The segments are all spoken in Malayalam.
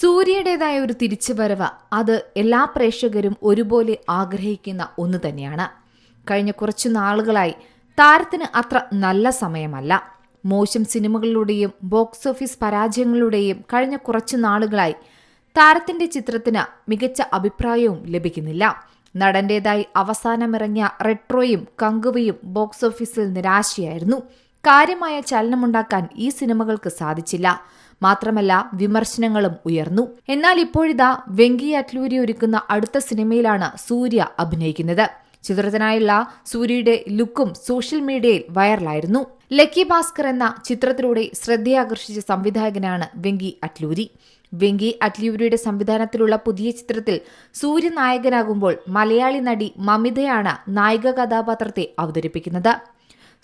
സൂര്യയുടേതായ ഒരു തിരിച്ചുവരവ് അത് എല്ലാ പ്രേക്ഷകരും ഒരുപോലെ ആഗ്രഹിക്കുന്ന ഒന്ന് തന്നെയാണ്. കഴിഞ്ഞ കുറച്ചു നാളുകളായി താരത്തിന് അത്ര നല്ല സമയമല്ല. മോശം സിനിമകളിലൂടെയും ബോക്സ് ഓഫീസ് പരാജയങ്ങളുടെയും കഴിഞ്ഞ കുറച്ചു നാളുകളായി താരത്തിന്റെ ചിത്രത്തിന് മികച്ച അഭിപ്രായവും ലഭിക്കുന്നില്ല. നടന്റേതായി അവസാനമിറങ്ങിയ റെട്രോയും കങ്കുവയും ബോക്സ് ഓഫീസിൽ നിരാശയായിരുന്നു. കാര്യമായ ചലനമുണ്ടാക്കാൻ ഈ സിനിമകൾക്ക് സാധിച്ചില്ല. മാത്രമല്ല വിമർശനങ്ങളും ഉയർന്നു. എന്നാൽ ഇപ്പോഴിതാ വെങ്കി അറ്റ്ലൂരി ഒരുക്കുന്ന അടുത്ത സിനിമയിലാണ് സൂര്യ അഭിനയിക്കുന്നത്. ചിത്രത്തിനായുള്ള സൂര്യയുടെ ലുക്കും സോഷ്യൽ മീഡിയയിൽ വൈറലായിരുന്നു. ലക്കി ഭാസ്കർ എന്ന ചിത്രത്തിലൂടെ ശ്രദ്ധയാകർഷിച്ച സംവിധായകനാണ് വെങ്കി അറ്റ്ലൂരി. വെങ്കി അറ്റ്ലൂരിയുടെ സംവിധാനത്തിലുള്ള പുതിയ ചിത്രത്തിൽ സൂര്യ നായകനാകുമ്പോൾ മലയാളി നടി മമിതയാണ് നായിക കഥാപാത്രത്തെ അവതരിപ്പിക്കുന്നത്.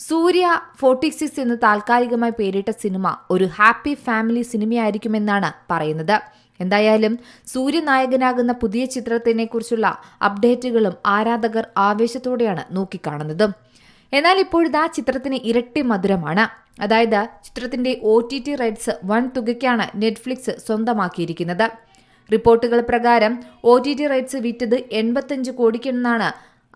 സൂര്യ ഫോർട്ടി സിക്സ് എന്ന് താൽക്കാലികമായി പേരിട്ട സിനിമ ഒരു ഹാപ്പി ഫാമിലി സിനിമയായിരിക്കുമെന്നാണ് പറയുന്നത്. എന്തായാലും സൂര്യ നായകനാകുന്ന പുതിയ ചിത്രത്തിനെ കുറിച്ചുള്ള അപ്ഡേറ്റുകളും ആരാധകർ ആവേശത്തോടെയാണ് നോക്കിക്കാണുന്നത്. എന്നാൽ ഇപ്പോഴിതാ ചിത്രത്തിന് ഇരട്ടി മധുരമാണ്. അതായത് ചിത്രത്തിന്റെ ഒ ടി ടി റൈറ്റ്സ് വൻ തുകയ്ക്കാണ് നെറ്റ്ഫ്ലിക്സ് സ്വന്തമാക്കിയിരിക്കുന്നത്. റിപ്പോർട്ടുകൾ പ്രകാരം ഒ ടി ടി റൈറ്റ്സ് വിറ്റത് എൺപത്തഞ്ച് കോടിക്കെന്നാണ്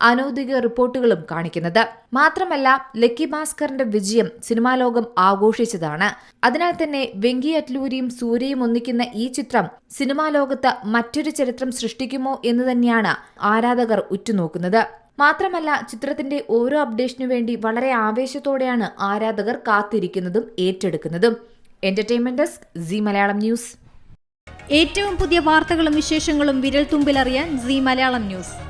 അനൌദ്യോഗിക റിപ്പോർട്ടുകളും കാണിക്കുന്നത്. മാത്രമല്ല ലക്കി ഭാസ്കറിന്റെ വിജയം സിനിമാ ലോകം ആഘോഷിച്ചതാണ്. അതിനാൽ തന്നെ വെങ്കി അറ്റ്ലൂരിയും സൂര്യയും ഒന്നിക്കുന്ന ഈ ചിത്രം സിനിമാ ലോകത്ത് മറ്റൊരു ചരിത്രം സൃഷ്ടിക്കുമോ എന്ന് തന്നെയാണ് ആരാധകർ ഉറ്റുനോക്കുന്നത്. മാത്രമല്ല ചിത്രത്തിന്റെ ഓരോ അപ്ഡേഷനു വേണ്ടി വളരെ ആവേശത്തോടെയാണ് ആരാധകർ കാത്തിരിക്കുന്നതും ഏറ്റെടുക്കുന്നതും. Entertainment desk Zee Malayalam news ഏറ്റവും പുതിയ വാർത്തകളും വിശേഷങ്ങളും വിരൽ തുമ്പിലറിയാൻ സി മലയാളം ന്യൂസ്